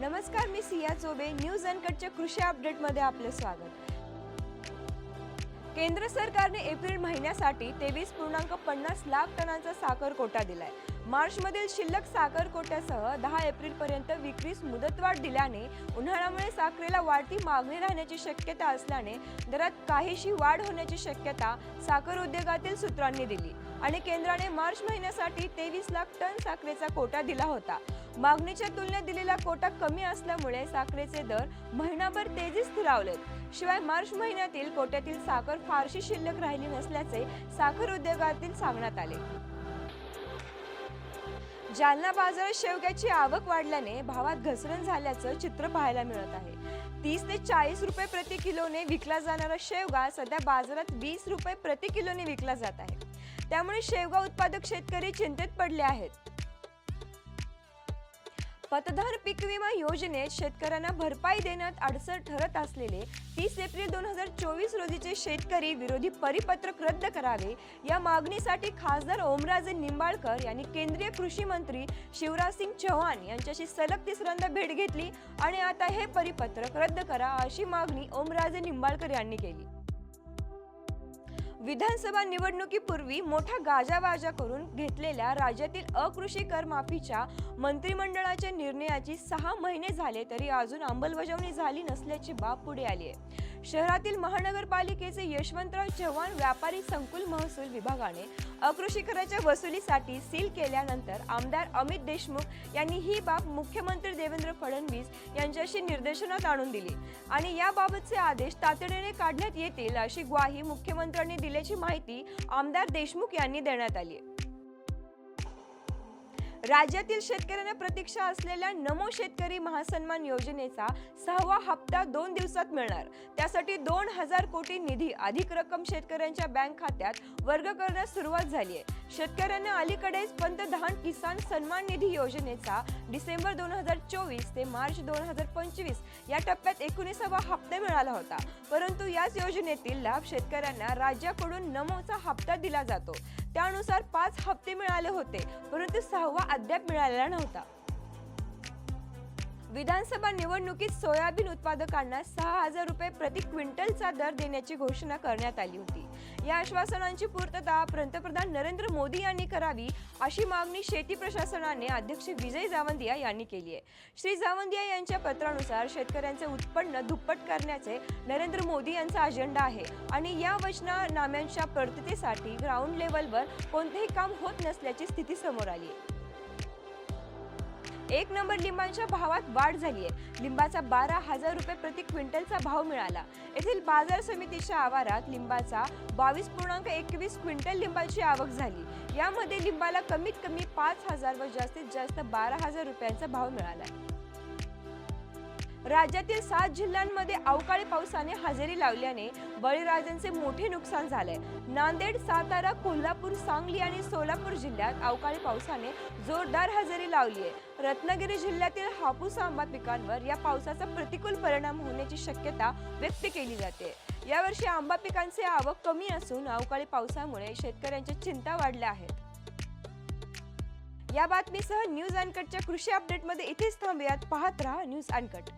नमस्कार मी सिया चोबे न्यूज अनकटच्या कृषी अपडेटमध्ये आपलं स्वागत. केंद्र सरकारने एप्रिल महिन्यासाठी तेवीस पूर्णांक पन्नास लाख टनांचा साखर कोटा दिलाय. मार्चमधील शिल्लक साखर कोट्यासह दहा एप्रिलपर्यंत विक्रीस मुदतवाढ दिल्याने उन्हाळ्यामुळे साखरेला वाढती मागणी राहण्याची शक्यता असल्याने दरात काहीशी वाढ होण्याची शक्यता साखर उद्योगातील सूत्रांनी दिली आणि केंद्राने मार्च महिन्यासाठी तेवीस लाख टन साखरेचा कोटा दिला होता. मागणीच्या तुलनेत दिलेला कोटा कमी असल्यामुळे साखरेचे दर महिनाभर तेजी स्थिरावलेत शिवाय मार्च महिन्यातील कोट्यातील साखर फारशी शिल्लक राहिली नसल्याचे साखर उद्योगातील सांगण्यात आले. जालना बाजारात शेवग्याची आवक वाढल्याने भावात घसरण झाल्याचं चित्र पाहायला मिळत आहे. तीस ते चाळीस रुपये प्रति किलोने विकला जाणारा शेवगा सध्या बाजारात वीस रुपये प्रति किलोने विकला जात आहे. त्यामुळे शेवगा उत्पादक शेतकरी चिंतेत पडले आहेत. पतधार पीक विमा योजनेत शेतकऱ्यांना भरपाई देण्यात अडचण ठरत असलेले तीस एप्रिल दोन हजार चोवीस रोजीचे शेतकरी विरोधी परिपत्रक रद्द करावे या मागणीसाठी खासदार ओमराजे निंबाळकर यांनी केंद्रीय कृषी मंत्री शिवराजसिंग चौहान यांच्याशी सलग तिसऱ्यांदा भेट घेतली आणि आता हे परिपत्रक रद्द करा अशी मागणी ओमराजे निंबाळकर यांनी केली. विधानसभा निवडणुकीपूर्वी मोठा गाजावाजा करून घेतलेल्या राज्यातील अकृषी कर माफीच्या मंत्रिमंडळाच्या निर्णयाची सहा महिने झाले तरी अजून अंमलबजावणी झाली नसल्याची बाब पुढे आली आहे. शहरातील महानगरपालिकेचे यशवंतराव चव्हाण व्यापारी संकुल महसूल विभागाने अकृषी कराच्या वसुलीसाठी सील केल्यानंतर आमदार अमित देशमुख यांनी ही बाब मुख्यमंत्री देवेंद्र फडणवीस यांच्याशी निर्देशनात आणून दिली. आणि याबाबतचे आदेश तातडीने काढण्यात येतील अशी ग्वाही मुख्यमंत्र्यांनी दिल्याची माहिती आमदार देशमुख यांनी देण्यात आली आहे. राज्यातील शेतकऱ्यांना प्रतीक्षा असलेल्या नमो शेतकरी महासन्मान योजनेचा सहावा हप्ता दोन दिवसात मिळणार. त्यासाठी दोन हजार कोटी निधी अधिक रक्कम शेतकऱ्यांच्या बँक खात्यात वर्ग करण्यास सुरुवात झाली आहे. शेतकऱ्यांना अलीकडेच पंतधान किसान सन्मान निधी योजनेचा डिसेंबर दोन हजार चोवीस ते मार्च दोन हजार पंचवीस या टप्प्यात एकोणीसावा हप्ता मिळाला होता. परंतु याच योजनेतील लाभ शेतकऱ्यांना राज्याकडून नमोचा हप्ता दिला जातो. त्यानुसार पाच हप्ते मिळाले होते परंतु सहावा अद्याप मिळालेला नव्हता. विधानसभा निवडणुकीत सोयाबीन उत्पादकांना सहा हजार रुपये प्रति क्विंटलचा दर देण्याची घोषणा करण्यात आली होती. या आश्वासनांची पूर्तता पंतप्रधान नरेंद्र मोदी यांनी करावी अशी मागणी शेती प्रशासनाने अध्यक्ष विजय जावंदिया यांनी केली आहे. श्री जावंदिया यांच्या पत्रानुसार शेतकऱ्यांचे उत्पन्न दुप्पट करण्याचे नरेंद्र मोदी यांचा अजेंडा आहे आणि या वचनानाम्यांच्या परततेसाठी ग्राउंड लेवलवर कोणतेही काम होत नसल्याची स्थिती समोर आली आहे. एक नंबर लिंबांच्या भावात वाढ झाली आहे. लिंबाचा बारा हजार रुपये प्रति क्विंटलचा भाव मिळाला. येथील बाजार समितीच्या आवारात लिंबाचा बावीस पूर्णांक एकवीस क्विंटल लिंबाची आवक झाली. यामध्ये लिंबाला कमीत कमी पाच हजार व जास्तीत जास्त बारा हजार रुपयांचा भाव मिळाला राज्यातील सात जिल्ह्यांमध्ये अवकाळी पावसाने हजेरी लावल्याने बळीराजांचे मोठे नुकसान झाले नांदेड सातारा कोल्हापूर सांगली आणि सोलापूर जिल्ह्यात अवकाळी पावसाने जोरदार हजेरी लावली आहे. रत्नागिरी जिल्ह्यातील हापूस आंबा पिकांवर या पावसाचा प्रतिकूल परिणाम होण्याची शक्यता व्यक्त केली जाते. यावर्षी आंबा पिकांचे आवक कमी असून अवकाळी पावसामुळे शेतकऱ्यांच्या चिंता वाढल्या आहेत. या बातमीसह न्यूज अनकटच्या कृषी अपडेटमध्ये इथेच थांबूयात. पाहत राहा न्यूज अनकट.